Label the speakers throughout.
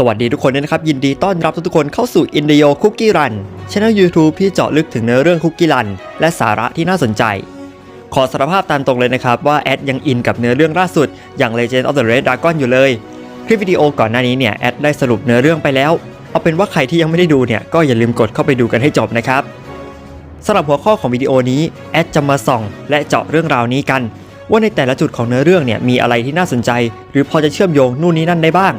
Speaker 1: สวัสดีทุกคนด้วยนะครับ ยินดีต้อนรับทุกคนเข้าสู่ i n d i o Cookie Run Channel YouTube ที่เจาะลึกถึงเนื้อเรื่องคุกกี้รัน และสาระที่น่าสนใจ ขอสารภาพตามตรงเลยนะครับ ว่าแอดยังอินกับเนื้อเรื่องล่าสุด อย่าง Legend of the Red Dragon อยู่เลย คลิปวิดีโอก่อนหน้านี้เนี่ยแอดได้สรุปเนื้อเรื่องไปแล้ว เอาเป็นว่าใครที่ยังไม่ได้ดูเนี่ยก็อย่าลืมกดเข้าไปดูกันให้จบนะครับสำหรับหัวข้อของวิดีโอนี้แอดจะมาส่อง และเจาะเรื่องราวนี้กัน ว่าในแต่ละจุดของเนื้อเรื่องเนี่ยมีอะไรที่น่าสนใจ หรือพอจะเชื่อมโยงนู่นนี่นั่นได้บ้าง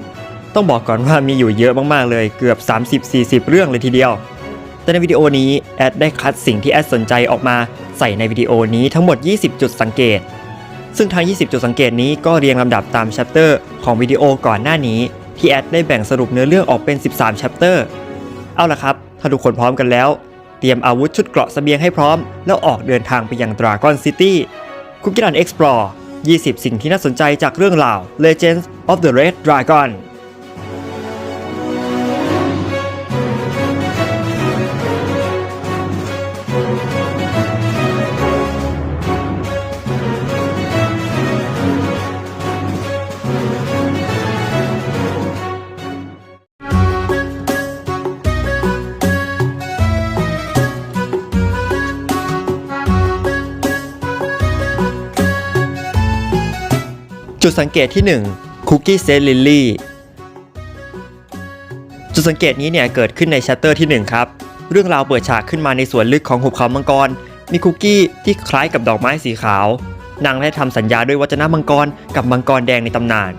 Speaker 1: ต้องบอกก่อนว่ามีอยู่เยอะมากๆเลยเกือบ 30-40 เรื่องเลยทีเดียว แต่ในวิดีโอนี้แอดได้คัดสิ่งที่แอดสนใจออกมาใส่ในวิดีโอนี้ทั้งหมด 20 จุดสังเกต ซึ่งทั้ง 20 จุดสังเกตนี้ก็เรียงลำดับตามแชปเตอร์ของวิดีโอก่อนหน้านี้ ที่แอดได้แบ่งสรุปเนื้อเรื่องออกเป็น 13แชปเตอร์เอาล่ะครับถ้าทุกคนพร้อมกันแล้ว เตรียมอาวุธชุดเกราะสเสบียงให้พร้อม แล้วออกเดินทางไปยัง Dragon City คุกกี้รัน Explore 20 สิ่งที่น่าสนใจจากเรื่องราว Legends of the Red Dragon จุดสังเกตที่1 Cookie Set Lily จุดสังเกตนี้เนี่ยเกิดขึ้นในชัตเตอร์ที่ 1 ครับ เรื่องราวเปิดฉากขึ้นมาในส่วนลึกของหุบเขามังกร มีคุกกี้ที่คล้ายกับดอกไม้สีขาวนางได้ทำสัญญาด้วยวัจนะมังกรกับมังกรแดงในตำนาน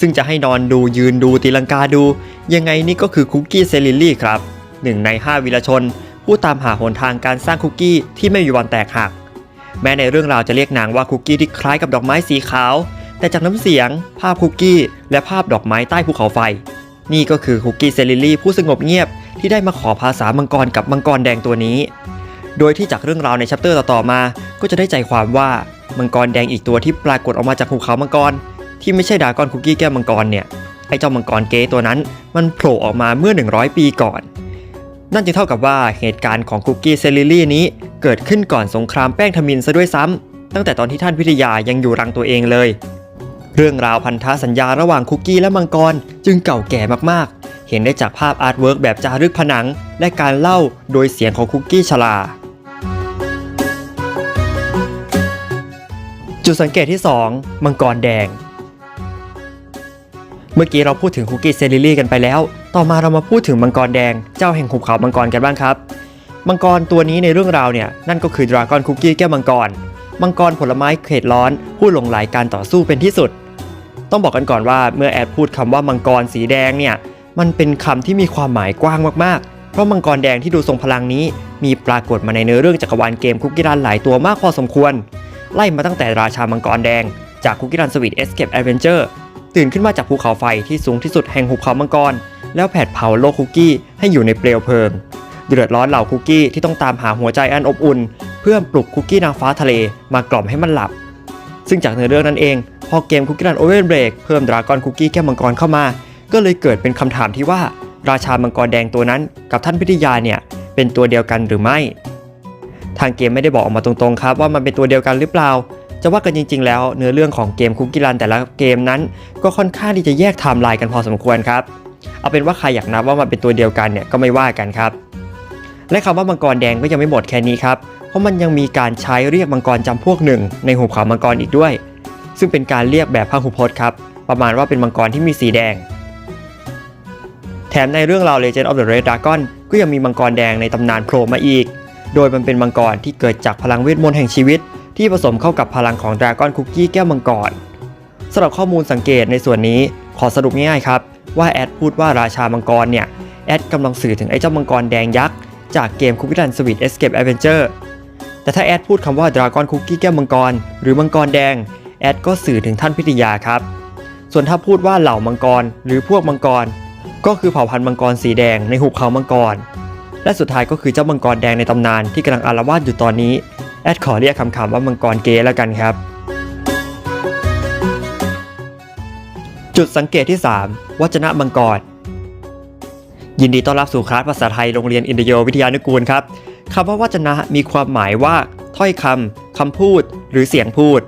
Speaker 1: ซึ่งจะให้นอนดูยืนดูตีลังกาดู ยังไงนี่ก็คือคุกกี้เซลิลลี่ครับหนึ่งใน 5 วีรชน ผู้ตามหาหนทางการสร้างคุกกี้ที่ไม่มีวันแตกหัก แม้ในเรื่องราวจะเรียกนางว่าคุกกี้ที่คล้ายกับดอกไม้สีขาว แต่จากน้ำเสียง ภาพคุกกี้ และภาพดอกไม้ใต้ภูเขาไฟ นี่ก็คือคุกกี้เซลิลี่ผู้สงบเงียบที่ได้มาขอภาษามังกรกับมังกรแดงตัวนี้ โดยที่จากเรื่องราวในชัปเตอร์ต่อๆมา ก็จะได้ใจความว่ามังกรแดงอีกตัวที่ปรากฏออกมาจากภูเขามังกร ที่ไม่ใช่ดากอนคุกกี้แก้วมังกรเนี่ยไอ้เจ้ามังกรเก๋ตัวนั้น มันโผล่ออกมาเมื่อ 100 ปีก่อน นั่นจึงเท่ากับว่าเหตุการณ์ของคุกกี้เซลิลี่นี้ เกิดขึ้นก่อนสงครามแป้งทมินซะด้วยซ้ำตั้งแต่ตอนที่ท่านวิทยายังอยู่รังตัวเองเลย เรื่องราวพันธสัญญาระหว่างคุกกี้และมังกร จึงเก่าแก่มากๆ เห็นได้จากภาพอาร์ตเวิร์กแบบจารึกผนัง และการเล่าโดยเสียงของคุกกี้ชลา จุดสังเกตที่ 2 มังกรแดง เมื่อกี้เราพูดถึงคุกกี้เซลิลี่กันไปแล้ว ต่อมาเรามาพูดถึงมังกรแดง เจ้าแห่งหุบเขามังกรกันบ้างครับ มังกรตัวนี้ในเรื่องราวเนี่ยนั่นก็คือดราก้อนคุกกี้แก้วมังกรมังกรผลไม้เขตร้อน ผู้หลงไหลการต่อสู้เป็นที่สุด ต้องบอกกันก่อนว่าเมื่อแอดพูดคำว่ามังกรสีแดงเนี่ยมันเป็นคำที่มีความหมายกว้างมากๆ เพราะมังกรแดงที่ดูทรงพลังนี้ มีปรากฏมาในเนื้อเรื่องจักรวาลเกมคุกกี้รันหลายตัวมากพอสมควร ไล่มาตั้งแต่ราชามังกรแดง จากคุกกี้รันสวีทเอสเคปแอดเวนเจอร์ตื่นขึ้นมาจากภูเขาไฟที่สูงที่สุดแห่งหุบเขามังกร แล้วแผดเผาโลกคุกกี้ให้อยู่ในเปลวเพลิงเดือดร้อนเหล่าคุกกี้ที่ต้องตามหาหัวใจอันอบอุ่น เพื่อปลุกคุกกี้นางฟ้าทะเลมากล่อมให้มันหลับ ซึ่งจากเนื้อเรื่องนั้นเอง พอเกมคุกกี้รันโอเวอร์เบรกเพิ่มดราก้อนคุกกี้แก้วมังกรเข้ามา ก็เลยเกิดเป็นคำถามที่ว่า ราชามังกรแดงตัวนั้น กับท่านพิทยาเนี่ยเป็นตัวเดียวกันหรือไม่ ทางเกมไม่ได้บอกออกมาตรงๆครับว่ามันเป็นตัวเดียวกันหรือเปล่า จะว่ากันจริง ๆ แล้วเนื้อเรื่องของเกมคุกกี้รันแต่ละเกมนั้น ก็ค่อนข้างที่จะแยกไทม์ไลน์กันพอสมควรครับเอาเป็นว่าใครอยากนับว่ามันเป็นตัวเดียวกันเนี่ยก็ไม่ว่ากันครับ และคำว่ามังกรแดงก็ยังไม่หมดแค่นี้ครับ เพราะมันยังมีการใช้เรียกมังกรจำพวกหนึ่ง ในหุบเขามังกรอีกด้วย ซึ่งเป็นการเรียกแบบพหุพจน์ครับ ประมาณว่าเป็นมังกรที่มีสีแดง แถมในเรื่องราว Legend of the Red Dragon ก็ยังมีมังกรแดงในตำนานโผล่มาอีก โดยมันเป็นมังกรที่เกิดจากพลังเวทมนต์แห่งชีวิต ที่ผสมเข้ากับพลังของดราก้อนคุกกี้แก้วมังกรสำหรับข้อมูลสังเกตในส่วนนี้ขอสรุปง่ายๆครับ ว่าแอดพูดว่าราชามังกรเนี่ย แอดกำลังสื่อถึงไอ้เจ้ามังกรแดงยักษ์ จากเกมคุกกี้รันสวีทเอสเคปแอดเวนเจอร์ แต่ถ้าแอดพูดคำว่าดราก้อนคุกกี้แก้วมังกร หรือมังกรแดง แอดก็สื่อถึงท่านพิทยาครับ ส่วนถ้าพูดว่าเหล่ามังกร หรือพวกมังกร ก็คือเผ่าพันธุ์มังกรสีแดงในหุบเขามังกร และสุดท้ายก็คือเจ้ามังกรแดงในตำนานที่กำลังอารวาสอยู่ตอนนี้ แอดขอเรียกคำๆว่ามังกรเกย์แล้วกันครับ จุดสังเกตที่ 3 วัจนะมังกรยินดีต้อนรับสู่คลาสภาษาไทยโรงเรียนอินเดียวิทยานุกูลครับ คำว่าวัจนะมีความหมายว่า ถ้อยคำคำพูด หรือเสียงพูด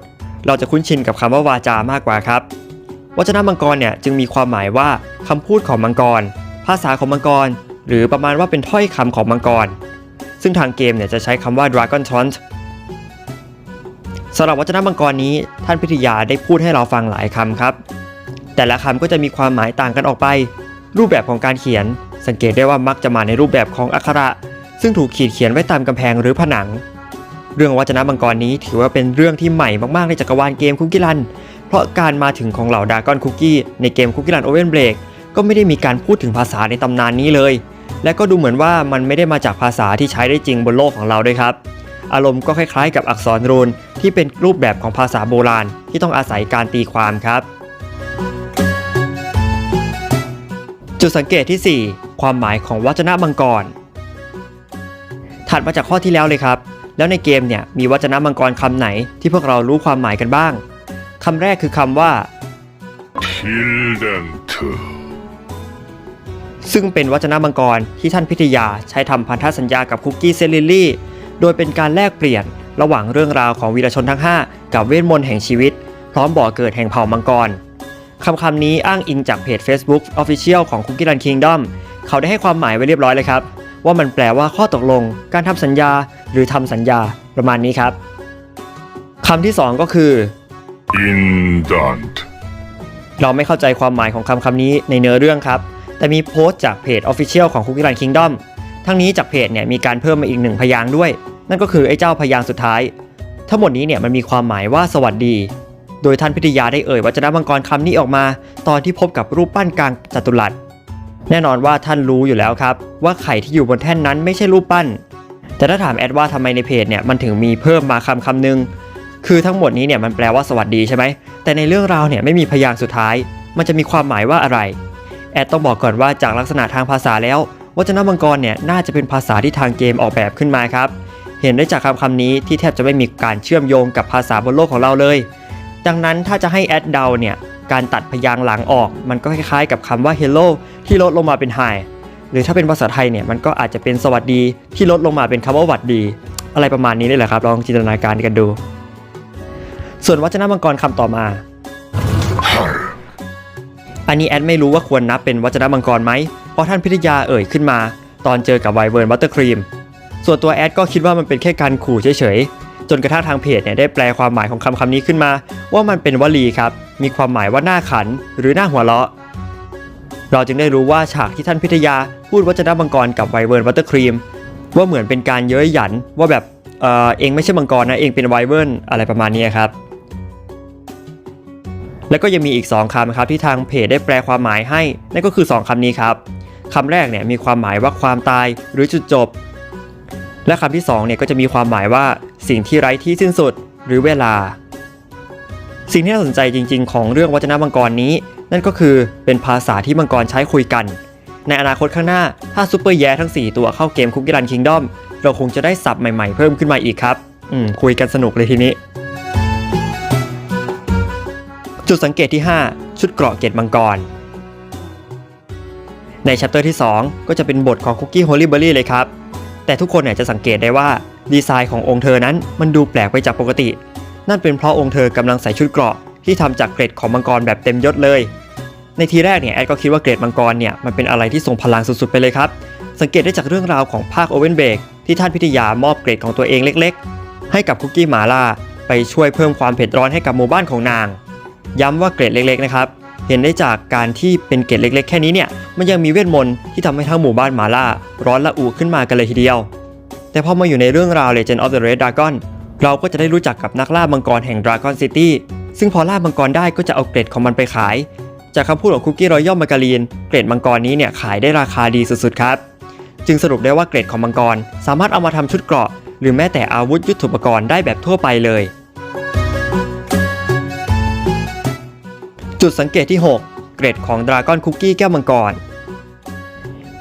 Speaker 1: เราจะคุ้นชินกับคำว่าวาจามากกว่าครับ วจนะมังกรเนี่ยจึงมีความหมายว่าคำพูดของมังกร ภาษาของมังกร หรือประมาณว่าเป็นถ้อยคำของมังกร ซึ่งทางเกมเนี่ยจะใช้คำว่า Dragon Taunt สำหรับวจนะมังกรนี้ท่านพิทยาได้พูดให้เราฟังหลายคำครับ แต่ละคำก็จะมีความหมายต่างกันออกไป รูปแบบของการเขียน สังเกตได้ว่ามักจะมาในรูปแบบของอักขระ ซึ่งถูกขีดเขียนไว้ตามกำแพงหรือผนัง เรื่องวัจนะมังกรนี้ถือว่าเป็นเรื่องที่ใหม่มากๆในจักรวาลเกมคุกกี้รัน เพราะการมาถึงของเหล่าดากอนคุกกี้ในเกมคุกกี้รันโอเวนเบรกก็ไม่ได้มีการพูดถึงภาษาในตำนานนี้เลย และก็ดูเหมือนว่ามันไม่ได้มาจากภาษาที่ใช้ได้จริงบนโลกของเราด้วยครับ อารมณ์ก็คล้ายๆ กับอักษรรูนที่เป็นรูปแบบของภาษาโบราณ ที่ต้องอาศัยการตีความครับ จุดสังเกตที่ 4 ความหมายของวัจนะมังกร ถัดมาจากข้อที่แล้วเลยครับ แล้วในเกมเนี่ยมีวัจนะมังกรคำไหนที่พวกเรารู้ความหมายกันบ้างคำแรกคือคำว่า
Speaker 2: Childent
Speaker 1: ซึ่งเป็นวัจนะมังกรที่ท่านพิทยาใช้ทำพันธสัญญากับคุกกี้เซลิลี่ โดยเป็นการแลกเปลี่ยนระหว่างเรื่องราวของวีรชนทั้ง 5 กับเวทมนต์แห่งชีวิต พร้อมบ่อเกิดแห่งเผ่ามังกรคำคำนี้อ้างอิงจากเพจ Facebook Official ของคุกกี้รันคิงดอมเขาได้ให้ความหมายไว้เรียบร้อยเลยครับ ว่ามันแปลว่าข้อตกลง การทำสัญญา หรือทำสัญญาประมาณนี้ครับคำที่สองก็คือ
Speaker 2: indent
Speaker 1: เราไม่เข้าใจความหมายของคำคำนี้ในเนื้อเรื่องครับ แต่มีโพสต์จากเพจ Official ของคุกกี้รันคิงดอมทั้งนี้จากเพจเนี่ยมีการเพิ่มมาอีกหนึ่งพยางด้วย นั่นก็คือไอ้เจ้าพยางสุดท้าย ทั้งหมดนี้เนี่ยมันมีความหมายว่าสวัสดี โดยท่านพิทยาได้เอ่ยวัจนะมังกรคำนี้ออกมา ตอนที่พบกับรูปปั้นกลางจัตุรัส แน่นอนว่าท่านรู้อยู่แล้วครับ ว่าไข่ที่อยู่บนแท่นนั้นไม่ใช่รูปปั้น แต่ถ้าถามแอดว่าทำไมในเพจเนี่ยมันถึงมีเพิ่มมาคำคำหนึงคือทั้งหมดนี้เนี่ยมันแปลว่าสวัสดีใช่ไหม แต่ในเรื่องราวเนี่ยไม่มีพยางค์สุดท้าย มันจะมีความหมายว่าอะไร แอดต้องบอกก่อนว่าจากลักษณะทางภาษาแล้ววัจนมังกรเนี่ยน่าจะเป็นภาษาที่ทางเกมออกแบบขึ้นมาครับ เห็นได้จากคำคำนี้ที่แทบจะไม่มีการเชื่อมโยงกับภาษาบนโลกของเราเลย ดังนั้นถ้าจะให้แอดเดาเนี่ย การตัดพยางค์หลังออก มันก็คล้ายๆ กับคำว่า hello ที่ลดลงมาเป็น hi หรือถ้าเป็นภาษาไทยเนี่ยมันก็อาจจะเป็นสวัสดีที่ลดลงมาเป็นคำว่าหวัดดี อะไรประมาณนี้เลยแหละครับ ลองจินตนาการกันดู ส่วนวัจนมังกรคำต่อมา อันนี้แอดไม่รู้ว่าควรนับเป็นวัจนมังกรไหม เพราะท่านพิทยาเอ่ยขึ้นมา ตอนเจอกับไวเวิร์นบัตเตอร์ครีม ส่วนตัวแอดก็คิดว่ามันเป็นแค่การขู่เฉยๆ จนกระทั่งทางเพจเนี่ยได้แปลความหมายของคำคำนี้ขึ้นมา ว่ามันเป็นวลีครับ มีความหมายว่าหน้าขันหรือหน้าหัวเราะ เราจึงได้รู้ว่าฉากที่ท่านพิทยาพูดวัจนมังกรกับไวเวิร์นบัตเตอร์ครีมว่าเหมือนเป็นการเย้ยหยันว่าแบบเออเองไม่ใช่มังกรนะเองเป็นไวเวิร์นอะไรประมาณนี้ครับแล้วก็ยังมีอีก 2คำครับที่ทางเพจได้แปลความหมายให้ นั่นก็คือ 2คำนี้ครับคำแรกเนี่ยมีความหมายว่าความตายหรือจุดจบ และคำที่2เนี่ยก็จะมีความหมายว่าสิ่งที่ไร้ที่สิ้นสุดหรือเวลา สิ่งที่น่าสนใจจริง ๆ ของเรื่องวัจนมังกรนี้ นั่นก็คือเป็นภาษาที่มังกรใช้คุยกัน ในอนาคตข้างหน้า ถ้าซูเปอร์แย่ทั้ง 4 ตัวเข้าเกมคุกกี้รันคิงดอมเราคงจะได้ศัพท์ใหม่ๆเพิ่มขึ้นมาอีกครับ อืม คุยกันสนุกเลยทีนี้ จุดสังเกตที่ 5 ชุดเกราะเกตมังกร ในชัปเตอร์ที่ 2 ก็จะเป็นบทของคุกกี้โฮลี่เบอรี่เลยครับ แต่ทุกคนเนี่ยจะสังเกตได้ว่าดีไซน์ขององค์เธอนั้นมันดูแปลกไปจากปกติ นั่นเป็นเพราะองค์เธอกำลังใส่ชุดเกราะที่ทำจากเกรดของมังกรแบบเต็มยศเลย ในทีแรกเนี่ยแอดก็คิดว่าเกรดมังกรเนี่ยมันเป็นอะไรที่ทรงพลังสุดๆไปเลยครับ สังเกตได้จากเรื่องราวของภาคโอเวนเบกที่ท่านพิทยามอบเกรดของตัวเองเล็ก ๆ ให้กับคุกกี้หมาล่าไปช่วยเพิ่มความเผ็ดร้อนให้กับหมู่บ้านของนาง ย้ำว่าเกรดเล็กๆนะครับเห็นได้จากการที่เป็นเกรดเล็กๆ แค่นี้เนี่ยมันยังมีเวทมนต์ที่ทำให้ทั้งหมู่บ้านหมาล่า ร้อนละอุขึ้นมากันเลยทีเดียว แต่พอมาอยู่ในเรื่องราว Legend of the Red Dragon เราก็จะได้รู้จักกับนักล่ามังกรแห่ง Dragon City ซึ่งพอล่ามังกรได้ก็จะเอาเกรดของมันไปขาย จากคำพูดของคุกกี้รอยัลมาการีน เกรดมังกรนี้เนี่ยขายได้ราคาดีสุดๆครับ จึงสรุปได้ว่าเกรดของมังกร สามารถเอามาทำชุดเกราะ หรือแม้แต่อาวุธยุทโธปกรณ์ได้แบบทั่วไปเลย จุดสังเกตที่ 6 เกรดของดราก้อนคุกกี้แก้วมังกร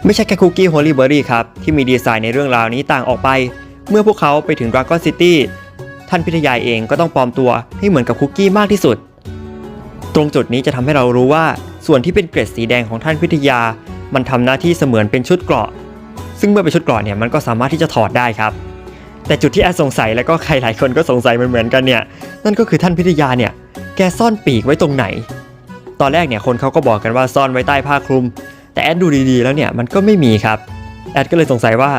Speaker 1: ไม่ใช่แค่คุกกี้โฮลี่เบอรี่ครับที่มีดีไซน์ในเรื่องราวนี้ต่างออกไป เมื่อพวกเขาไปถึงดราก้อนซิตี้ ท่านพิทยายเองก็ต้องปลอมตัวให้เหมือนกับคุกกี้มากที่สุด ตรงจุดนี้จะทำให้เรารู้ว่าส่วนที่เป็นเกรดสีแดงของท่านพิทยา มันทำหน้าที่เสมือนเป็นชุดเกราะ ซึ่งเมื่อเป็นชุดเกราะเนี่ยมันก็สามารถที่จะถอดได้ครับ แต่จุดที่แอดสงสัยแล้วก็ใครหลายคนก็สงสัยเหมือนกันเนี่ยนั่นก็คือท่านพิทยาเนี่ยแกซ่อนปีกไว้ตรงไหน ตอนแรกเนี่ยคนเขาก็บอกกันว่าซ่อนไว้ใต้ผ้าคลุม แต่แอดดูดีๆ แล้วเนี่ยมันก็ไม่มีครับแอดก็เลยสงสัยว่า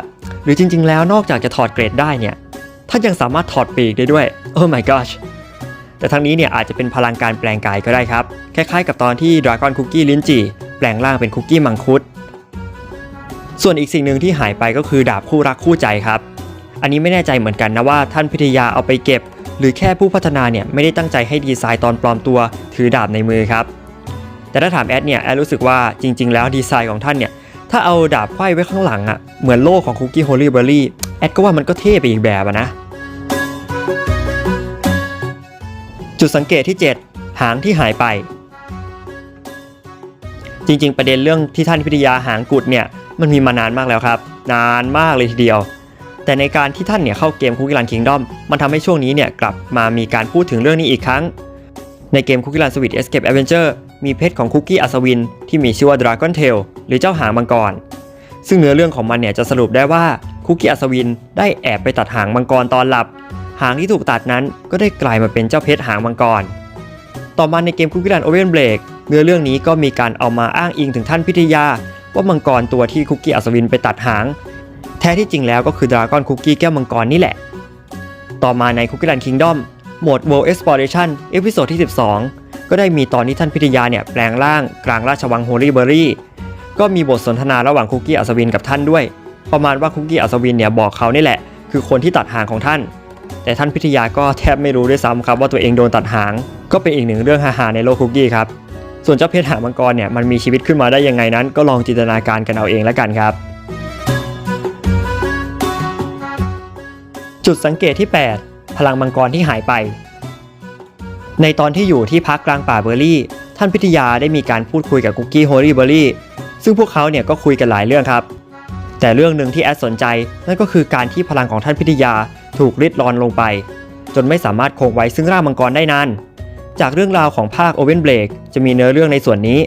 Speaker 1: หรือจริง ๆ แล้วนอกจากจะถอดเกรดได้เนี่ย ท่านยังสามารถถอดปีกได้ด้วย โอ้ my gosh แต่ทั้งนี้เนี่ยอาจจะเป็นพลังการแปลงกายก็ได้ครับ คล้ายๆกับตอนที่ดราก้อนคุกกี้ลิ้นจี่แปลงร่างเป็นคุกกี้มังคุด ส่วนอีกสิ่งหนึ่งที่หายไปก็คือดาบคู่รักคู่ใจครับ อันนี้ไม่แน่ใจเหมือนกันนะว่าท่านพิทยาเอาไปเก็บ หรือแค่ผู้พัฒนาเนี่ยไม่ได้ตั้งใจให้ดีไซน์ตอนปลอมตัวถือดาบในมือครับ แต่ถ้าถามแอดเนี่ยแอดรู้สึกว่าจริง ๆ แล้วดีไซน์ของท่านเนี่ย ถ้าเอาดาบไขว้ไว้ข้างหลังอะ่ะ เหมือนโล่ของคุกกี้โฮลี่เบอร์รี่แอดก็ว่ามันก็เท่ไปอีกแบบอะนะ จุดสังเกตที่ 7 หางที่หายไป จริง ๆ ประเด็นเรื่องที่ท่านพิทยาหางกุดเนี่ย มันมีมานานมากแล้วครับ นานมากเลยทีเดียว แต่ในการที่ท่านเนี่ยเข้าเกมคุกกี้รันคิงดอมมันทำให้ช่วงนี้เนี่ยกลับมามีการพูดถึงเรื่องนี้อีกครั้ง ในเกมคุกกี้รันสวิตเอสเคปแอดเวนเจอร์ มีเพชรของคุกกี้อัศวิน ที่มีชื่อว่าดราก้อนเทลหรือเจ้าหางมังกร ซึ่งเนื้อเรื่องของมันเนี่ยจะสรุปได้ว่าคุกกี้อัศวินได้แอบไปตัดหางมังกรตอนหลับ หางที่ถูกตัดนั้นก็ได้กลายมาเป็นเจ้าเพชรหางมังกร ต่อมาในเกมคุกกี้รันโอเวนเบรกเนื้อเรื่องนี้ก็มีการเอามาอ้างอิงถึงท่านพิทยา ว่ามังกรตัวที่คุกกี้อัศวินไปตัดหาง แท้ที่จริงแล้วก็คือดราก้อนคุกกี้แก้วมังกรนี่แหละ ต่อมาในคุกกี้รันคิงดอมโหมด World Exploration เอพิโซดที่ 12 ก็ได้มีตอนที่ท่านพิทยาเนี่ยแปลงร่างกลางราชวังโฮลี่เบอรี่ก็มีบทสนทนาระหว่างคุกกี้อัศวินกับท่านด้วย ประมาณว่าคุกกี้อัศวินเนี่ยบอกเขานี่แหละ คือคนที่ตัดหางของท่าน แต่ท่านพิทยาก็แทบไม่รู้ด้วยซ้ำครับว่าตัวเองโดนตัดหาง ก็เป็นอีกหนึ่งเรื่องฮาๆในโลกคุกกี้ครับส่วนเจ้าเพชรหางมังกรเนี่ยมันมีชีวิตขึ้นมาได้ยังไงนั้น ก็ลองจินตนาการกันเอาเองแล้วกันครับ จุดสังเกตที่ 8 พลังมังกรที่หายไป ในตอนที่อยู่ที่พักกลางป่าเบอร์รี่ ท่านพิทยาได้มีการพูดคุยกับคุกกี้โฮลี่เบอร์รี่ซึ่งพวกเขาเนี่ยก็คุยกันหลายเรื่องครับ แต่เรื่องหนึ่งที่แอดสนใจนั่นก็คือการที่พลังของท่านพิทยาถูกริดรอนลงไป จนไม่สามารถคงไว้ซึ่งร่างมังกรได้นานจากเรื่องราวของภาคโอเวนเบรกจะมีเนื้อเรื่องในส่วนนี้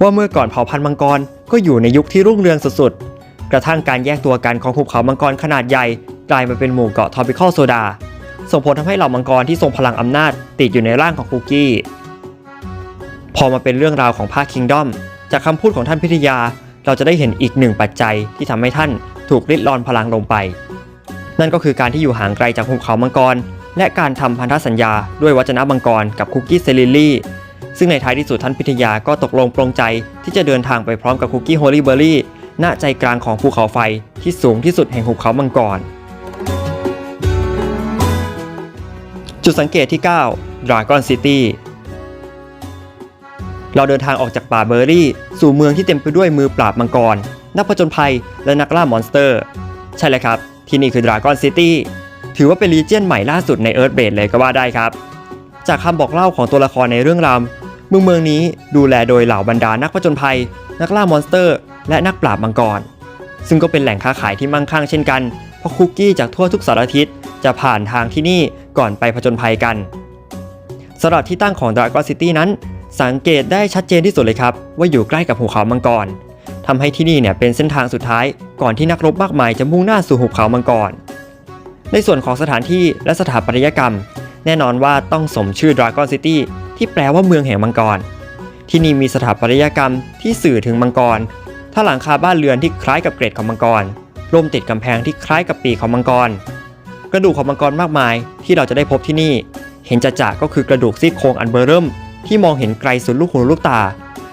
Speaker 1: ว่าเมื่อก่อนเผ่าพันธุ์มังกรก็อยู่ในยุคที่รุ่งเรืองสุดๆกระทั่งการแยกตัวกันของหุบเขามังกรขนาดใหญ่กลายมาเป็นหมู่เกาะทอปิคอลโซดา ส่งผลทำให้เหล่ามังกรที่ทรงพลังอำนาจติดอยู่ในร่างของคุกกี้ พอมาเป็นเรื่องราวของภาคคิงดอมจากคำพูดของท่านพิทยา เราจะได้เห็นอีกหนึ่งปัจจัยที่ทำให้ท่านถูกริดรอนพลังลงไป นั่นก็คือการที่อยู่ห่างไกลจากหุบเขามังกร และการทำพันธสัญญาด้วยวัจนะมังกรกับคุกกี้เซลิลี่ซึ่งในท้ายที่สุดท่านพิทยาก็ตกลงปรงใจที่จะเดินทางไปพร้อมกับคุกกี้โฮลี่เบอร์รี่ณใจกลางของภูเขาไฟที่สูงที่สุดแห่งหุบเขามังกร จุดสังเกตที่ 9 Dragon City เราเดินทางออกจากป่าเบอร์รี่ สู่เมืองที่เต็มไปด้วยมือปราบมังกร นักผจญภัย และนักล่ามอนสเตอร์ ใช่เลยครับ ที่นี่คือ Dragon City ถือว่าเป็นรีเจียนใหม่ล่าสุดใน Earth b a d e เลยก็ว่าได้ครับ จากคำบอกเล่าของตัวละครในเรื่องราวเมืองเมืองนี้ดูแลโดยเหล่าบรรดานักผจญภัย นักล่ามอนสเตอร์ และนักปราบมังกร ซึ่งก็เป็นแหล่งค้าขายที่มั่งคั่งเช่นกัน เพราะคุกกี้จากทั่วทุกสารทิศจะผ่านทางที่นี่ ก่อนไปผจญภัยกันสำหรับที่ตั้งของ Dragon City นั้น สังเกตได้ชัดเจนที่สุดเลยครับ ว่าอยู่ใกล้กับหุบเขามังกรทำให้ที่นี่เนี่ยเป็นเส้นทางสุดท้ายก่อนที่นักรบมากมายจะมุ่งหน้าสู่หุบเขามังกร ในส่วนของสถานที่และสถาปัตยกรรม แน่นอนว่าต้องสมชื่อ Dragon City ที่แปลว่าเมืองแห่งมังกร ที่นี่มีสถาปัตยกรรมที่สื่อถึงมังกร ถ้าหลังคาบ้านเรือนที่คล้ายกับเกรดของมังกรร่มติดกำแพงที่คล้ายกับปีกของมังกร กระดูกของมังกรมากมาย ที่เราจะได้พบที่นี่ เห็นจะจะก็คือกระดูกซี่โครงอันเบอร์เริ่ม ที่มองเห็นไกลสุดลูกหูลูกตา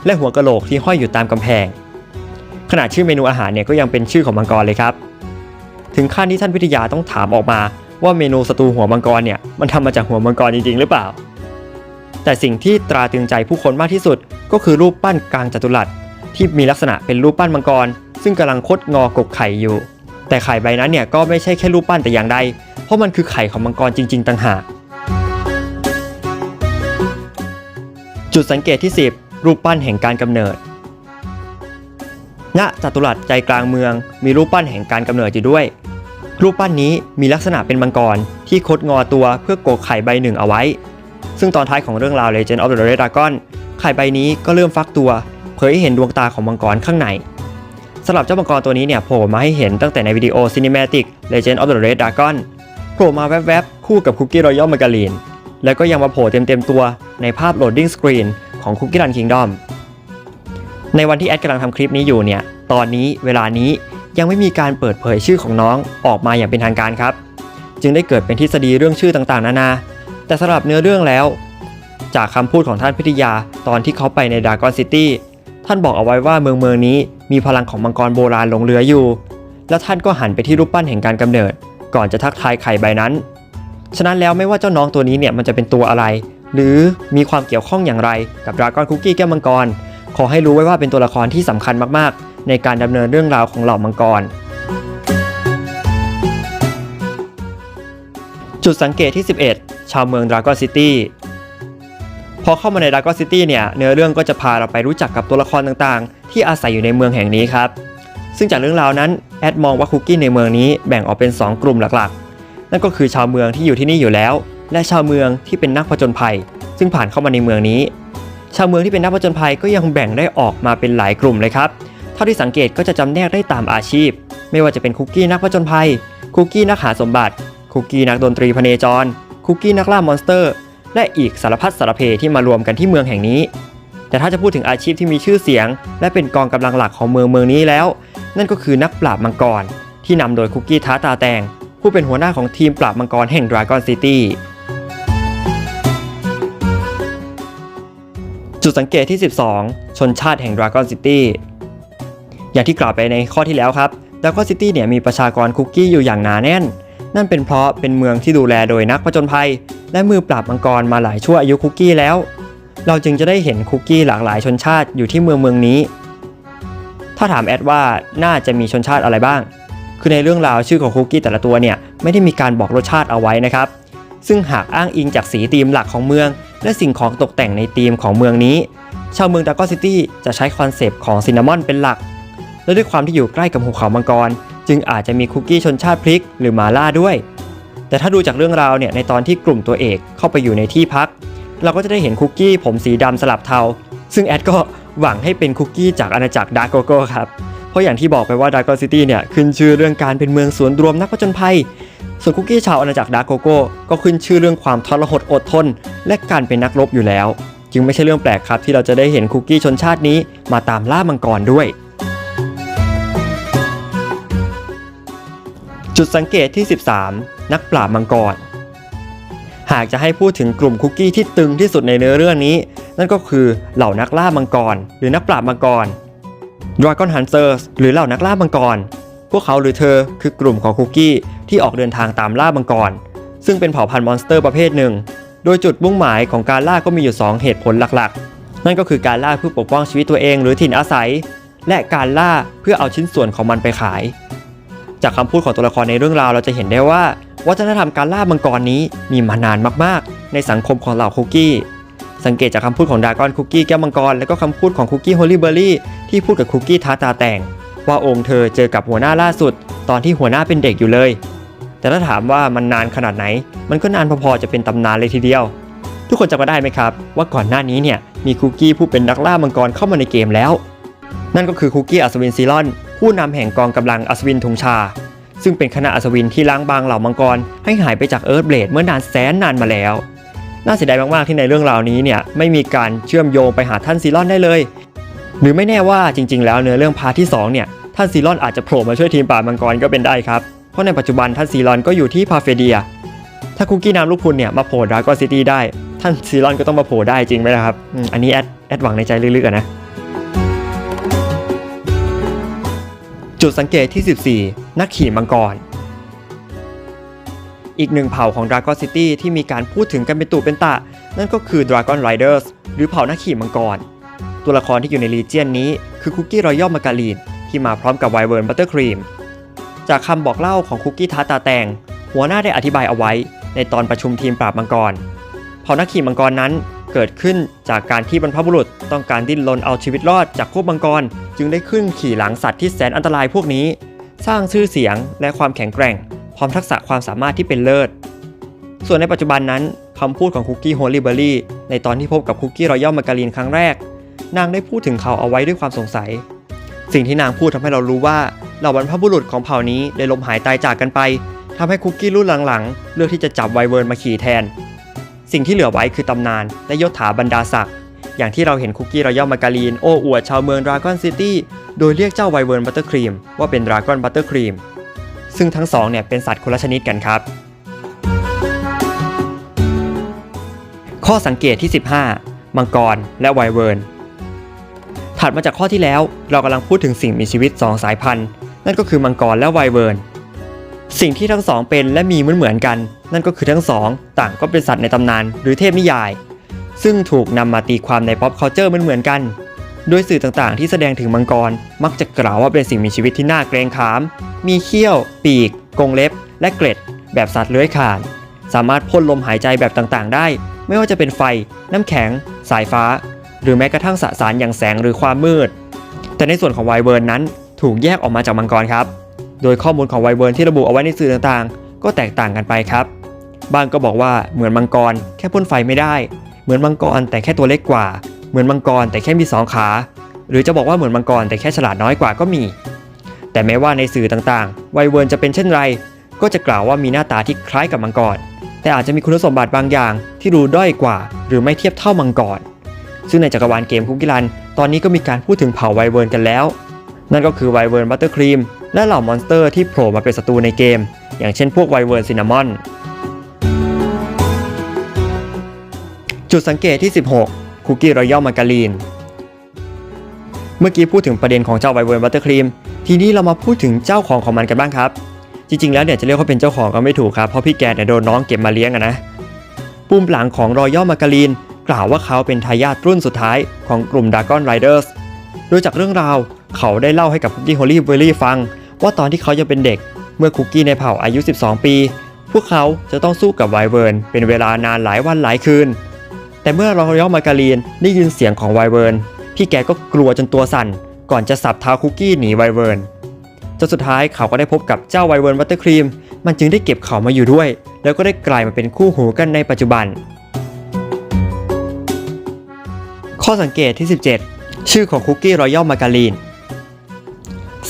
Speaker 1: และหัวกะโหลกที่ห้อยอยู่ตามกำแพง ขนาดชื่อเมนูอาหารเนี่ยก็ยังเป็นชื่อของมังกรเลยครับ ถึงขั้นที่ท่านวิทยาต้องถามออกมา ว่าเมนูสตูหัวมังกรเนี่ยมันทำมาจากหัวมังกรจริงๆ หรือเปล่า แต่สิ่งที่ตราตึงใจผู้คนมากที่สุด ก็คือรูปปั้นกลางจัตุรัสที่มีลักษณะเป็นรูปปั้นมังกร ซึ่งกำลังคดงอกกไข่อยู่แต่ไข่ใบนั้นเนี่ยก็ไม่ใช่แค่รูปปั้นแต่อย่างใด เพราะมันคือไข่ของมังกรจริง ๆ ต่างหากจุดสังเกตที่ 10 รูปปั้นแห่งการกำเนิด ณจัตุรัสใจกลางเมือง มีรูปปั้นแห่งการกำเนิดอยู่ด้วย รูปปั้นนี้มีลักษณะเป็นมังกรที่คดงอตัวเพื่อโกกไข่ใบหนึ่งเอาไว้ ซึ่งตอนท้ายของเรื่องราว Legend of the Red Dragon ไข่ใบนี้ก็เริ่มฟักตัว เผยให้เห็นดวงตาของมังกรข้างในสำหรับเจ้ามังกรตัวนี้เนี่ยโผล่มาให้เห็นตั้งแต่ในวิดีโอ Cinematic Legend of the Red Dragon โผล่มาแวบๆ คู่กับคุกกี้รอยัลมาการีน แล้วก็ยังมาโผล่เต็มๆตัวในภาพ Loading Screen ของของคุกกี้รันคิงดอมในวันที่แอดกำลังทำคลิปนี้อยู่เนี่ย ตอนนี้เวลานี้ยังไม่มีการเปิดเผยชื่อของน้องออกมาอย่างเป็นทางการครับ จึงได้เกิดเป็นทฤษฎีเรื่องชื่อต่างๆ นานา แต่สำหรับเนื้อเรื่องแล้ว จากคำพูดของท่านพิทยาตอนที่เขาไปในดากอนซิตี้ท่านบอกเอาไว้ว่าเมืองเมืองนี้มีพลังของมังกรโบราณหลงเหลืออยู่ แล้วท่านก็หันไปที่รูปปั้นแห่งการกำเนิด ก่อนจะทักทายไข่ใบนั้น ฉะนั้นแล้วไม่ว่าเจ้าน้องตัวนี้เนี่ยมันจะเป็นตัวอะไร หรือมีความเกี่ยวข้องอย่างไรกับดราก้อนคุกกี้แก้วมังกร ขอให้รู้ไว้ว่าเป็นตัวละครที่สำคัญมากๆ ในการดำเนินเรื่องราวของเหล่ามังกร จุดสังเกตที่ 11 ชาวเมืองดราก้อนซิตี้พอเข้ามาในดราก้อนซิตี้เนี่ยเนื้อเรื่องก็จะพาเราไปรู้จักกับตัวละครต่างๆ ที่อาศัยอยู่ในเมืองแห่งนี้ครับ ซึ่งจากเรื่องราวนั้นแอดมองว่าคุกกี้ในเมืองนี้แบ่งออกเป็น 2 กลุ่มหลักๆ นั่นก็คือชาวเมืองที่อยู่ที่นี่อยู่แล้ว และชาวเมืองที่เป็นนักผจญภัย ซึ่งผ่านเข้ามาในเมืองนี้ ชาวเมืองที่เป็นนักผจญภัยก็ยังแบ่งได้ออกมาเป็นหลายกลุ่มเลยครับเท่าที่สังเกตก็จะจำแนกได้ตามอาชีพ ไม่ว่าจะเป็นคุกกี้นักผจญภัย คุกกี้นักหาสมบัติ คุกกี้นักดนตรีพเนจร คุกกี้นักล่ามอนสเตอร์ และอีกสารพัดสารเพที่มารวมกันที่เมืองแห่งนี้แต่ถ้าจะพูดถึงอาชีพที่มีชื่อเสียง และเป็นกองกำลังหลักของเมืองเมืองนี้แล้ว นั่นก็คือนักปราบมังกร ที่นำโดยคุกกี้ท้าตาแตง ผู้เป็นหัวหน้าของทีมปราบมังกรแห่ง Dragon City จุดสังเกตที่ 12 ชนชาติแห่ง Dragon City อย่างที่กล่าวไปในข้อที่แล้วครับ Dragon City เนี่ยมีประชากรคุกกี้อยู่อย่างหนาแน่น นั่นเป็นเพราะเป็นเมืองที่ดูแลโดยนักผจญภัย และมือปราบมังกรมาหลายชั่วอายุคุกกี้แล้ว เราจึงจะได้เห็นคุกกี้หลากหลายชนชาติอยู่ที่เมืองเมืองนี้ ถ้าถามแอดว่าน่าจะมีชนชาติอะไรบ้าง คือในเรื่องราวชื่อของคุกกี้แต่ละตัวเนี่ยไม่ได้มีการบอกรสชาติเอาไว้นะครับ ซึ่งหากอ้างอิงจากสีธีมหลักของเมือง และสิ่งของตกแต่งในธีมของเมืองนี้ ชาวเมืองดากอนซิตี้จะใช้คอนเซปต์ของซินนามอนเป็นหลัก และด้วยความที่อยู่ใกล้กับหุบเขามังกร จึงอาจจะมีคุกกี้ชนชาติพริกหรือมาล่าด้วย แต่ถ้าดูจากเรื่องราวเนี่ยในตอนที่กลุ่มตัวเอกเข้าไปอยู่ในที่พัก เราก็จะได้เห็นคุกกี้ผมสีดำสลับเทาซึ่งแอดก็ หวังให้เป็นคุกกี้จากอาณาจักรดาร์กโกโก้ครับ เพราะอย่างที่บอกไปว่าดาร์กซิตี้เนี่ยขึ้นชื่อเรื่องการเป็นเมืองสวนรวมนักผจญภัย ส่วนคุกกี้ชาวอาณาจักรดาร์กโกโก้ก็ขึ้นชื่อเรื่องความทรหดอดทน และการเป็นนักรบอยู่แล้ว จึงไม่ใช่เรื่องแปลกครับที่เราจะได้เห็นคุกกี้ชนชาตินี้มาตามล่ามังกรด้วยจุดสังเกตที่ 13 นักปราบมังกร หากจะให้พูดถึงกลุ่มคุกกี้ที่ตึงที่สุดในเนื้อเรื่องนี้ นั่นก็คือเหล่านักล่ามังกร หรือนักปราบมังกร Dragon Hunters หรือเหล่านักล่ามังกร พวกเขาหรือเธอคือกลุ่มของคุกกี้ที่ออกเดินทางตามล่ามังกร ซึ่งเป็นเผ่าพันธุ์มอนสเตอร์ประเภทหนึ่ง โดยจุดมุ่งหมายของการล่าก็มีอยู่ 2 เหตุผลหลักๆ นั่นก็คือการล่าเพื่อปกป้องชีวิตตัวเองหรือถิ่นอาศัย และการล่าเพื่อเอาชิ้นส่วนของมันไปขาย จากคำพูดของตัวละครในเรื่องราวเราจะเห็นได้ว่า วัฒนธรรมการล่ามังกรนี้มีมานานมากๆ ในสังคมของเหล่าคุกกี้ สังเกตจากคำพูดของดากอนคุกกี้แก้วมังกร และก็คำพูดของคุกกี้โฮลี่เบอร์รี่ที่พูดกับคุกกี้ท้าตาแต่ง ว่าองค์เธอเจอกับหัวหน้าล่าสุด ตอนที่หัวหน้าเป็นเด็กอยู่เลย แต่ถ้าถามว่ามันนานขนาดไหน มันก็นานพอๆจะเป็นตำนานเลยทีเดียว ทุกคนจำกันได้ไหมครับ ว่าก่อนหน้านี้เนี่ยมีคุกกี้ผู้เป็นนักล่ามังกรเข้ามาในเกมแล้ว นั่นก็คือคุกกี้อัศวินซีรอน ผู้นำแห่งกองกำลังอัศวินธงชา ซึ่งเป็นคณะอัศวินที่ล้างบางเหล่ามังกร ให้หายไปจากเอิร์ธเบลดเมื่อนานแสนนานมาแล้ว น่าเสียดายมากๆที่ในเรื่องราวนี้เนี่ยไม่มีการเชื่อมโยงไปหาท่านซีรอนได้เลย หรือไม่แน่ว่าจริง ๆ แล้วเนื้อเรื่องพาร์ทที่2เนี่ยท่านซีรอนอาจจะโผล่มาช่วยทีมป่าบมังกรก็เป็นได้ครับ เพราะในปัจจุบันท่านซีรอนก็อยู่ที่พาเฟเดีย ถ้าคุกกี้น้ำลูกพุนเนี่ยมาโผล่ดราก้อนซิตี้ได้ ท่านซีรอนก็ต้องมาโผล่ได้จริงไหมล่ะครับ อันนี้แอดแอดหวังในใจลึกๆนะ จุดสังเกตที่ 14 นักขี่มังกร อีกหนึ่งเผ่าของ Dragon City ที่มีการพูดถึงกันเป็นตุเป็นตะ นั่นก็คือ Dragon Riders หรือเผ่านักขี่มังกร ตัวละครที่อยู่ในลีเจียนนี้คือคุกกี้รอยัลมาการีนที่มาพร้อมกับไวเวิร์นบัตเตอร์ครีมจากคำบอกเล่าของคุกกี้ท้าตาแตง หัวหน้าได้อธิบายเอาไว้ในตอนประชุมทีมปราบมังกร เผ่านักขี่มังกรนั้น เกิดขึ้นจากการที่บรรพบุรุษต้องการดิ้นรนเอาชีวิตรอดจากพวกมังกร จึงได้ขึ้นขี่หลังสัตว์ที่แสนอันตรายพวกนี้ สร้างชื่อเสียงและความแข็งแกร่ง พร้อมทักษะความสามารถที่เป็นเลิศ ส่วนในปัจจุบันนั้นคำพูดของคุกกี้โฮลี่เบอร์รี่ในตอนที่พบกับคุกกี้รอยัลมาการีนครั้งแรก นางได้พูดถึงเขาเอาไว้ด้วยความสงสัย สิ่งที่นางพูดทำให้เรารู้ว่าเหล่าบรรพบุรุษของเผ่านี้ได้ล้มหายตายจากกันไปทำให้คุกกี้รุ่นหลังๆ เลือกที่จะจับไวเวิร์นมาขี่แทน สิ่งที่เหลือไว้คือตำนานและยศถาบรรดาศักดิ์อย่างที่เราเห็นคุกกี้รอยัลมาการีนโอ้อวดชาวเมืองดราก้อนซิตี้โดยเรียกเจ้าไวเวิร์นบัตเตอร์ครีมว่าเป็นดราก้อนบัตเตอร์ครีมซึ่งทั้งสองเนี่ยเป็นสัตว์คนละชนิดกันครับ ข้อสังเกตที่ 15 มังกรและไวเวิร์นถัดมาจากข้อที่แล้วเรากำลังพูดถึงสิ่งมีชีวิต 2 สายพันธุ์ นั่นก็คือมังกรและไวเวิร์นสิ่งที่ทั้งสองเป็นและมีเหมือนเหมือนกัน นั่นก็คือทั้งสองต่างก็เป็นสัตว์ในตำนานหรือเทพนิยาย ซึ่งถูกนำมาตีความใน pop culture เหมือนเหมือนๆกัน โดยสื่อต่างๆ ที่แสดงถึงมังกร มักจะกล่าวว่าเป็นสิ่งมีชีวิตที่น่าเกรงขาม มีเขี้ยว ปีก กรงเล็บ และเกล็ด แบบสัตว์เลื้อยคลาน สามารถพ่นลมหายใจแบบต่างๆ ได้ ไม่ว่าจะเป็นไฟ น้ำแข็ง สายฟ้า หรือแม้กระทั่งสสารอย่างแสงหรือความมืด แต่ในส่วนของไวเวิร์นนั้นถูกแยกออกมาจากมังกรครับ โดยข้อมูลของไวเวิร์นที่ระบุเอาไว้ในสื่อต่างๆ ก็แตกต่างกันไปครับ บางก็บอกว่าเหมือนมังกร แค่พ่นไฟไม่ได้ เหมือนมังกรแต่แค่ตัวเล็กกว่า เหมือนมังกรแต่แค่มีสองขา หรือจะบอกว่าเหมือนมังกรแต่แค่ฉลาดน้อยกว่าก็มี แต่แม้ว่าในสื่อต่างๆ ไวเวิร์นจะเป็นเช่นไร ก็จะกล่าวว่ามีหน้าตาที่คล้ายกับมังกร แต่อาจจะมีคุณสมบัติบางอย่างที่ดูด้อยกว่า หรือไม่เทียบเท่ามังกร ซึ่งในจักรวาลเกมคุกกี้รัน ตอนนี้ก็มีการพูดถึงเผ่าไวเวิร์นกันแล้ว นั่นก็คือไวเวิร์นบัตเตอร์ครีมและเหล่ามอนสเตอร์ที่โผล่มาเป็นศัตรูในเกม อย่างเช่นพวกไวเวิร์นซินนามอน จุดสังเกตที่ 16 คุกกี้รอยัลมาการีน เมื่อกี้พูดถึงประเด็นของเจ้าไวเวิร์นบัตเตอร์ครีม ทีนี้เรามาพูดถึงเจ้าของของมันกันบ้างครับ จริงๆ แล้วเนี่ยจะเรียกว่าเป็นเจ้าของก็ไม่ถูกครับ เพราะพี่แกเนี่ยโดนน้องเก็บมาเลี้ยงอะนะ ปุ่มหลังของรอยัลมาการีนกล่าวว่าเขาเป็นทายาทรุ่นสุดท้ายของกลุ่มดากอนไรเดอร์สโดยจากเรื่องราวเขาได้เล่าให้กับคุกกี้โฮลี่เบอร์รี่ฟัง ว่าตอนที่เขายังเป็นเด็ก เมื่อคุกกี้ในเผ่าอายุ 12 ปี พวกเขาจะต้องสู้กับไวเวิร์นเป็นเวลานานหลายวันหลายคืน แต่เมื่อรอยัลมาการีนได้ยินเสียงของไวเวิร์นพี่แกก็กลัวจนตัวสั่น ก่อนจะสับเท้าคุกกี้หนีไวเวิร์นจนสุดท้ายเขาก็ได้พบกับเจ้าไวเวิร์นบัตเตอร์ครีม มันจึงได้เก็บเขามาอยู่ด้วย แล้วก็ได้กลายมาเป็นคู่หูกันในปัจจุบัน ข้อสังเกตที่ 17 ชื่อของคุกกี้รอยัลมาการีน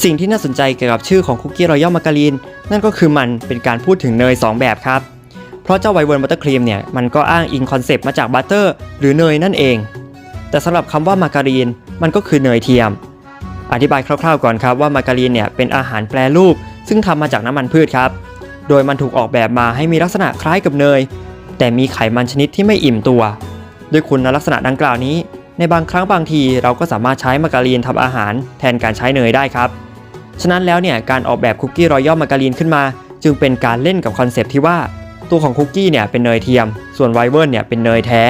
Speaker 1: สิ่งที่น่าสนใจเกี่ยวกับชื่อของคุกกี้รอยัลมาการีนนั่นก็คือมันเป็นการพูดถึงเนย 2 แบบครับ เพราะเจ้าไวเวิร์นบัตเตอร์ครีมเนี่ยมันก็อ้างอิงคอนเซปต์มาจากบัตเตอร์หรือเนยนั่นเอง แต่สำหรับคำว่ามาการีนมันก็คือเนยเทียม อธิบายคร่าวๆก่อนครับว่ามาการีนเนี่ยเป็นอาหารแปรรูป ซึ่งทำมาจากน้ำมันพืชครับ โดยมันถูกออกแบบมาให้มีลักษณะคล้ายกับเนย แต่มีไขมันชนิดที่ไม่อิ่มตัว ด้วยคุณลักษณะดังกล่าวนี้ ในบางครั้งบางทีเราก็สามารถใช้มาการีนทำอาหารแทนการใช้เนยได้ครับฉะนั้นแล้วเนี่ยการออกแบบคุกกี้รอยัลมาการีนขึ้นมา จึงเป็นการเล่นกับคอนเซปต์ที่ว่า ตัวของคุกกี้เนี่ยเป็นเนยเทียม ส่วนไวเวิร์นเนี่ยเป็นเนยแท้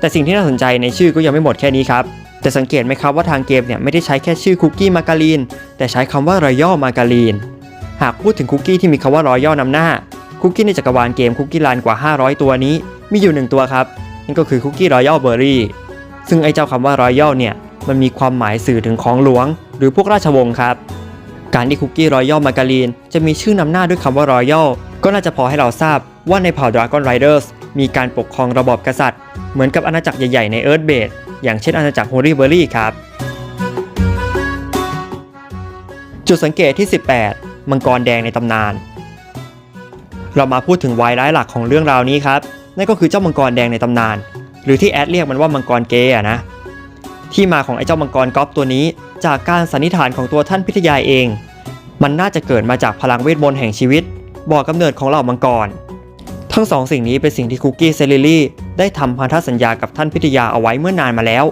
Speaker 1: แต่สิ่งที่น่าสนใจในชื่อก็ยังไม่หมดแค่นี้ครับ แต่สังเกตไหมครับว่าทางเกมเนี่ยไม่ได้ใช้แค่ชื่อคุกกี้มาการีน แต่ใช้คำว่ารอยัลมาการีน หากพูดถึงคุกกี้ที่มีคำว่ารอยัลนำหน้า คุกกี้ในจักรวาลเกมคุกกี้ลานกว่า 500 ตัวนี้ มีอยู่หนึ่งตัวครับนั่นก็คือคุกกี้รอยัลเบอร์รี่ ซึ่งไอ้เจ้าคำว่ารอยัลเนี่ยมันมีความหมายสื่อถึงของหลวง หรือพวกราชวงศ์ครับ การที่คุกกี้รอยัลมาการีนจะมีชื่อนำหน้าด้วยคำว่ารอยัล ก็น่าจะพอให้เราทราบว่าในเผ่าดราก้อนไรเดอร์สมีการปกครองระบอบกษัตริย์ เหมือนกับอาณาจักรใหญ่ๆในเอิร์ธเบดอย่างเช่นอาณาจักรโฮลี่เบอร์รี่ครับ จุดสังเกตที่ 18 มังกรแดงในตำนาน เรามาพูดถึงวายร้ายหลักของเรื่องราวนี้ครับ นั่นก็คือเจ้ามังกรแดงในตำนาน หรือที่แอดเรียกมันว่ามังกรเกย์อะนะ ที่มาของไอ้เจ้ามังกรก๊อฟตัวนี้ จากการสันนิษฐานของตัวท่านพิทยาเอง มันน่าจะเกิดมาจากพลังเวทมนต์แห่งชีวิต บอกกำเนิดของเหล่ามังกร ทั้งสองสิ่งนี้เป็นสิ่งที่คุกกี้เซลิลี่ได้ทำพันธสัญญากับท่านพิทยาเอาไว้เมื่อนานมาแล้ว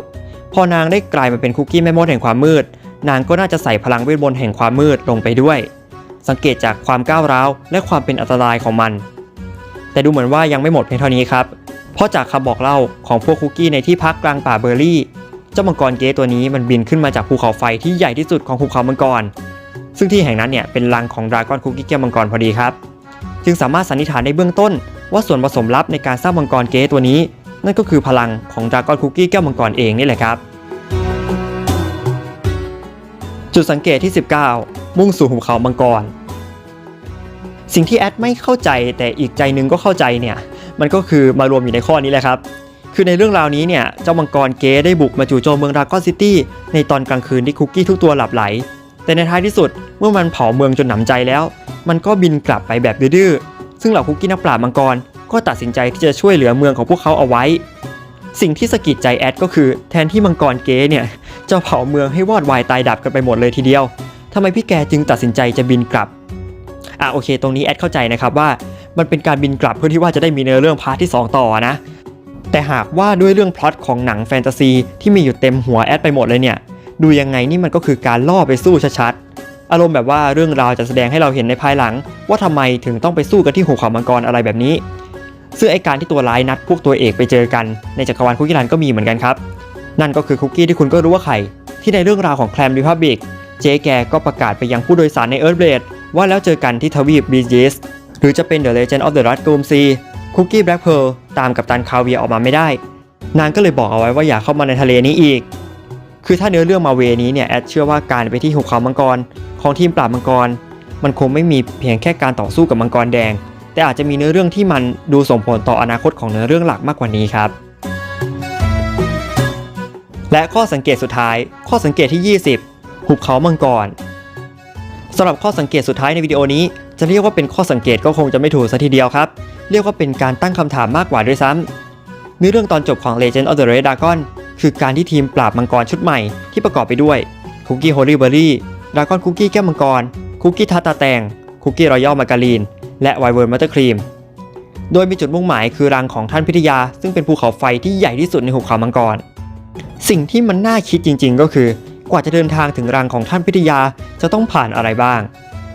Speaker 1: พอนางได้กลายมาเป็นคุกกี้แม่มดแห่งความมืด นางก็น่าจะใส่พลังเวทมนต์แห่งความมืดลงไปด้วย สังเกตจากความก้าวร้าวและความเป็นอันตรายของมัน แต่ดูเหมือนว่ายังไม่หมดเพียงเท่านี้ครับ เพราะจากคำบอกเล่าของพวกคุกกี้ในที่พักกลางป่าเบอร์รี่ เจ้ามังกรเกย์ตัวนี้มันบินขึ้นมาจากภูเขาไฟที่ใหญ่ที่สุดของภูเขามังกร ซึ่งที่แห่งนั้นเนี่ยเป็นรังของดราก้อนคุกกี้แก้วมังกรพอดีครับ จึงสามารถสันนิษฐานในเบื้องต้น ว่าส่วนผสมลับในการสร้างมังกรเกย์ตัวนี้ นั่นก็คือพลังของดราก้อนคุกกี้แก้วมังกรเองนี่แหละครับ จุดสังเกตที่ 19 มุ่งสู่หุบเขามังกร สิ่งที่แอดไม่เข้าใจแต่อีกใจหนึงก็เข้าใจเนี่ยมันก็คือมารวมอยู่ในข้อนี้แหละครับคือในเรื่องราวนี้เนี่ย เจ้ามังกรเก๋ได้บุกมาจู่โจมเมืองดราก้อนซิตี้ในตอนกลางคืนที่คุกกี้ทุกตัวหลับไหล แต่ในท้ายที่สุดเมื่อมันเผาเมืองจนหนำใจแล้ว มันก็บินกลับไปแบบดื้อๆซึ่งเหล่าคุกกี้นักปราบมังกร ก็ตัดสินใจที่จะช่วยเหลือเมืองของพวกเขาเอาไว้ สิ่งที่สะกิดใจแอดก็คือ แทนที่มังกรเก๋เนี่ยจะเผาเมืองให้วอดวายตายดับกันไปหมดเลยทีเดียวทำไมพี่แกจึงตัดสินใจจะบินกลับอะโอเค ตรงนี้แอดเข้าใจนะครับว่ามันเป็นการบินกลับเพื่อที่ว่าจะได้มีเนื้อเรื่องพาร์ทที่ 2 ต่อนะแต่หากว่าด้วยเรื่องพล็อตของหนังแฟนตาซีที่มีอยู่เต็มหัวแอดไปหมดเลยเนี่ย ดูยังไงนี่มันก็คือการล่อไปสู้ชัดๆ อารมณ์แบบว่าเรื่องราวจะแสดงให้เราเห็นในภายหลัง ว่าทำไมถึงต้องไปสู้กันที่หุบเขามังกรอะไรแบบนี้ซึ่งไอการที่ตัวร้ายนัดพวกตัวเอกไปเจอกันในจักรวาลคุกกี้รันก็มีเหมือนกันครับ นั่นก็คือคุกกี้ที่คุณก็รู้ว่าใครที่ในเรื่องราวของแคลมริพับบิกเจ๊แกก็ประกาศไปยังผู้โดยสารในเอิร์ธเบลดว่าแล้วเจอกันที่ทวีปบีจิสหรือจะเป็น The Legend of the Rat g o o m Sea คุกกี้แบล็กเพร์ลตามกับตันคาเวียออกมาไม่ได้ นางก็เลยบอกเอาไว้ว่าอย่าเข้ามาในทะเลนี้อีก คือถ้าเนื้อเรื่องมาเวนี้เนี่ยแอดเชื่อว่าการไปที่หุบเขามังกร ของทีมปราบมังกร มันคงไม่มีเพียงแค่การต่อสู้กับมังกรแดง แต่อาจจะมีเนื้อเรื่องที่มันดูส่งผลต่ออนาคตของเนื้อเรื่องหลักมากกว่านี้ครับ และข้อสังเกตสุดท้าย ข้อสังเกตที่ 20 หุบเขามังกรสำหรับข้อสังเกตสุดท้ายในวิดีโอนี้ จะเรียกว่าเป็นข้อสังเกตก็คงจะไม่ถูกซะทีเดียวครับ เรียกว่าเป็นการตั้งคำถามมากกว่าด้วยซ้ำเนื้อเรื่องตอนจบของ Legend of the Red Dragon คือการที่ทีมปราบมังกรชุดใหม่ที่ประกอบไปด้วยคุกกี้โฮลี่เบอร์รี่ดราก้อนคุกกี้แก้วมังกร คุกกี้ทาตาแตง คุกกี้รอยัลมาการีน และไวเวิร์นมัตเตอร์ครีม โดยมีจุดมุ่งหมายคือรังของท่านพิทยา ซึ่งเป็นภูเขาไฟที่ใหญ่ที่สุดในหุบเขามังกร สิ่งที่มันน่าคิดจริง ๆ ก็คือ กว่าจะเดินทางถึงรังของท่านพิทยาจะต้องผ่านอะไรบ้าง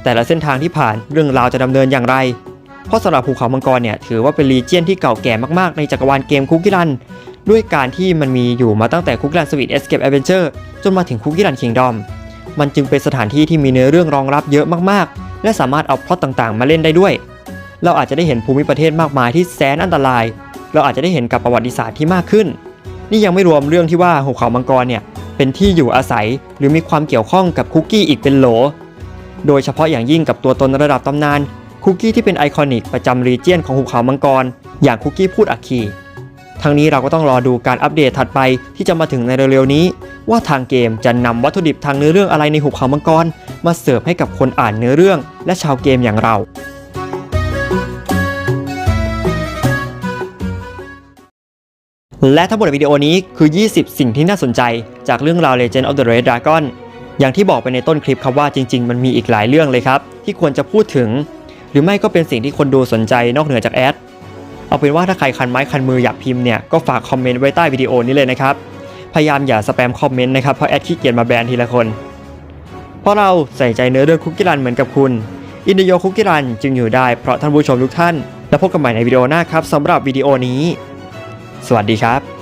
Speaker 1: แต่ละเส้นทางที่ผ่านเรื่องราวจะดำเนินอย่างไร เพราะสำหรับภูเขามังกรเนี่ยถือว่าเป็นรีเจียนที่เก่าแก่มากๆในจักรวาลเกมคุกกี้รัน ด้วยการที่มันมีอยู่มาตั้งแต่คุกกี้รันสวีทเอสเกปแอดเวนเจอร์จนมาถึงคุกกี้รันคิงดอมมันจึงเป็นสถานที่ที่มีเนื้อเรื่องรองรับเยอะมากๆ และสามารถเอาพล็อตต่างๆ มาเล่นได้ด้วย เราอาจจะได้เห็นภูมิประเทศมากมายที่แสนอันตราย เราอาจจะได้เห็นกับประวัติศาสตร์ที่มากขึ้น นี่ยังไม่รวมเรื่องที่ว่าหุบเขามังกรเนี่ยเป็นที่อยู่อาศัยหรือมีความเกี่ยวข้องกับคุกกี้อีกเป็นโหล โดยเฉพาะอย่างยิ่งกับตัวตนระดับตำนานคุกกี้ที่เป็นไอคอนิกประจำรีเจียนของหุบเขามังกร อย่างคุกกี้พูดอักคี ทั้งนี้เราก็ต้องรอดูการอัปเดตถัดไปที่จะมาถึงในเร็วๆนี้ ว่าทางเกมจะนำวัตถุดิบทางเนื้อเรื่องอะไรในหุบเขามังกร มาเสิร์ฟให้กับคนอ่านเนื้อเรื่อง และชาวเกมอย่างเราและทั้งหมดในวิดีโอนี้คือ 20 สิ่งที่น่าสนใจจากเรื่องราว Legend of the Red Dragon อย่างที่บอกไปในต้นคลิปครับว่าจริง ๆ มันมีอีกหลายเรื่องเลยครับ ที่ควรจะพูดถึง หรือไม่ก็เป็นสิ่งที่คนดูสนใจนอกเหนือจากแอด เอาเป็นว่าถ้าใครคันไม้คันมืออยากพิมพ์เนี่ยก็ฝากคอมเมนต์ไว้ใต้วิดีโอนี้เลยนะครับ พยายามอย่าสแปมคอมเมนต์นะครับเพราะแอดขี้เกียจมาแบนทีละคน เพราะเราใส่ใจเนื้อเรื่องคุกกี้รันเหมือนกับคุณ อินเดียคุกกี้รันจึงอยู่ได้เพราะท่านผู้ชมทุกท่าน และพบกันใหม่ในวิดีโอหน้าครับสำหรับวิดีโอนี้ สวัสดีครับ